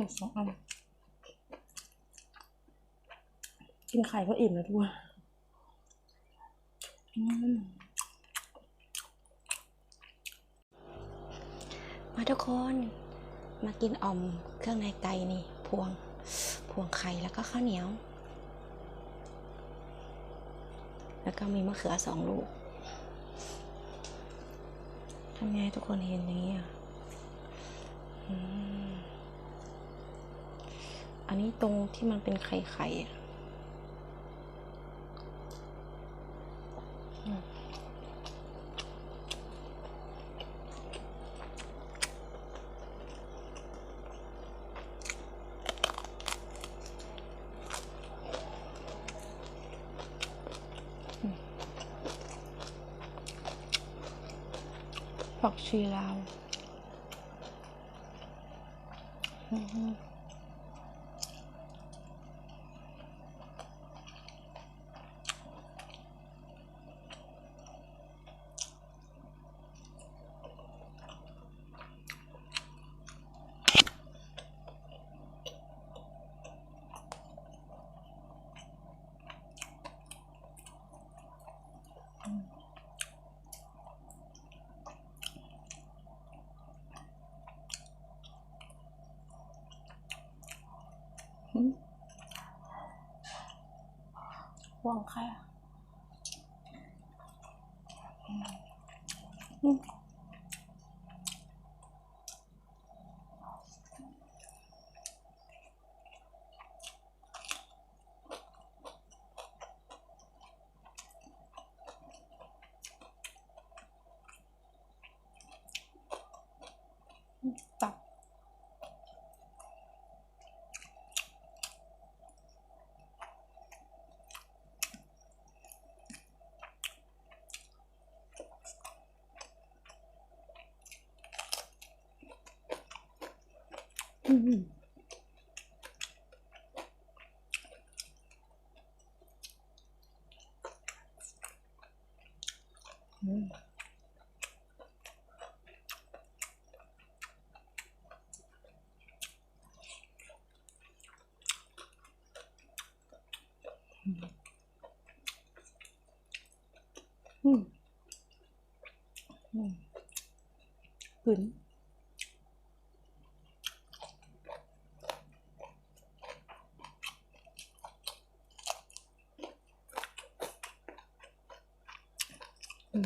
กินสองอัน กินไข่ก็อิ่มแล้วทุกคนอืมาทุกคน มากินอ่อมเครื่องในไก่นี่ พวง พวงไข่แล้วก็ข้าวเหนียว แล้วก็มีมะเขือสองลูกทำไงทุกคนเห็นอย่างนี้อะอืม อันนี้ตรงที่มันเป็นไข่ไข่อะอืมผักชีลาว อืม วา อืมอืมอื อะ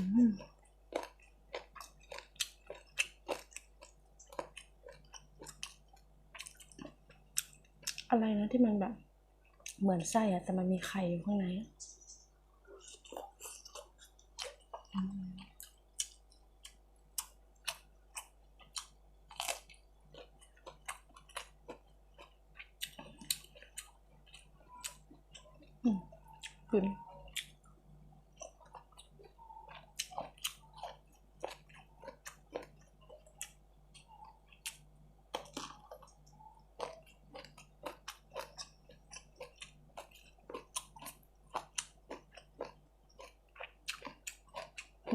ไรนะที่มันแบบ เหมือนไส้อะแต่มันมีไข่อยู่ข้างในอืมอืมกลืน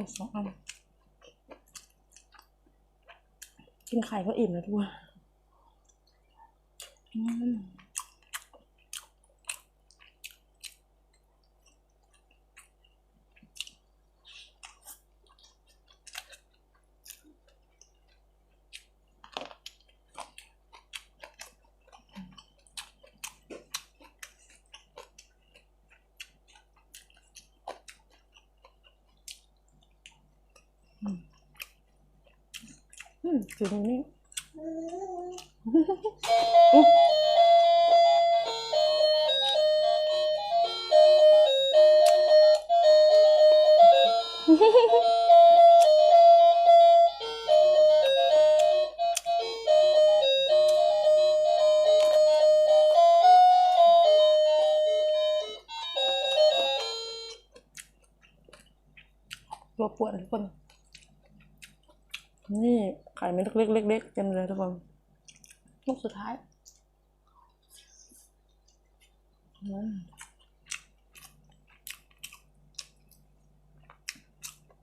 อีกสองอัน กินไข่ก็อิ่มแล้วทุกค นอืมอืมคือตรง นี่ไข่เม็ดเล็กๆๆเต็มเลยทุกคนลูกสุดท้าย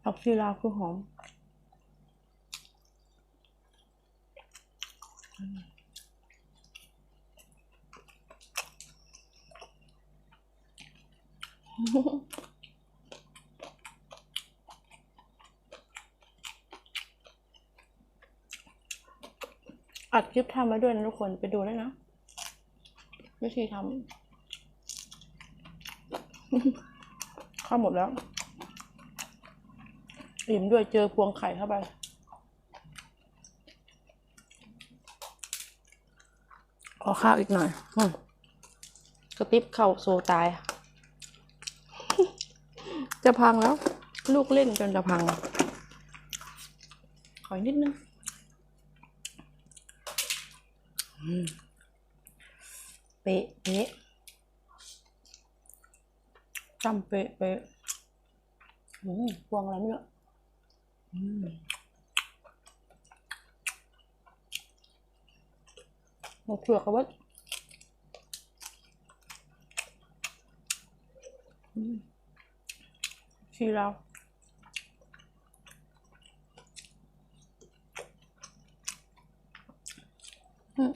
ผักชีลาวคือหอมอืม อัดคลิปทำไว้ด้วยนะทุกคนไปดูได้นะ วิธีทำข้าหมดแล้วอิ่มด้วยเจอพวงไข่เข้าไปขอข้าวอีกหน่อยอกระติบเข่าโซตาย จะพังแล้ว ลูกเล่นจนจะพัง ขออีกนิดนึงอืม เป๊ะเป๊ะจำเป๊ะเป๊ะอืมพวงอะไรไม่รู้อืมหมกเผือกเอาไว้อืมชีเราอืม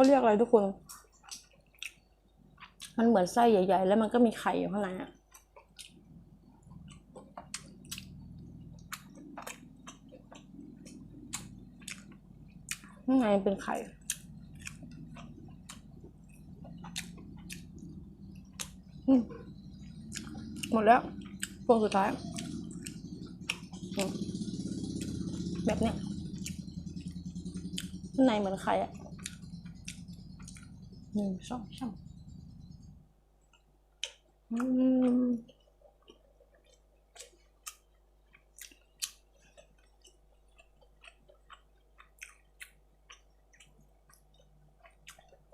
เขาเรียกอะไรทุกคน มันเหมือนไส้ใหญ่ ๆ แล้วมันก็มีไข่อยู่ข้างในอะข้างในเป็นไข่หมดแล้วพวงสุดท้าย แบบเนี้ยข้างในเหมือนไข่อะ หนึ่งสองสามอืม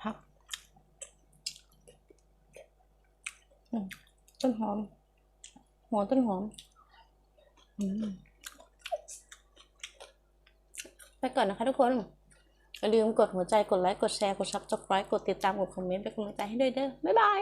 พักต้นหอม หัวต้นหอมอืมไปก่อนนะคะทุกคน อย่าลืมกดหัวใจ กดไลค์ กดแชร์ กดซับสไครต์กดติดตาม กดคอมเมนต์ เป็นกำลังใจให้ด้วยเด้อ บ๊ายบาย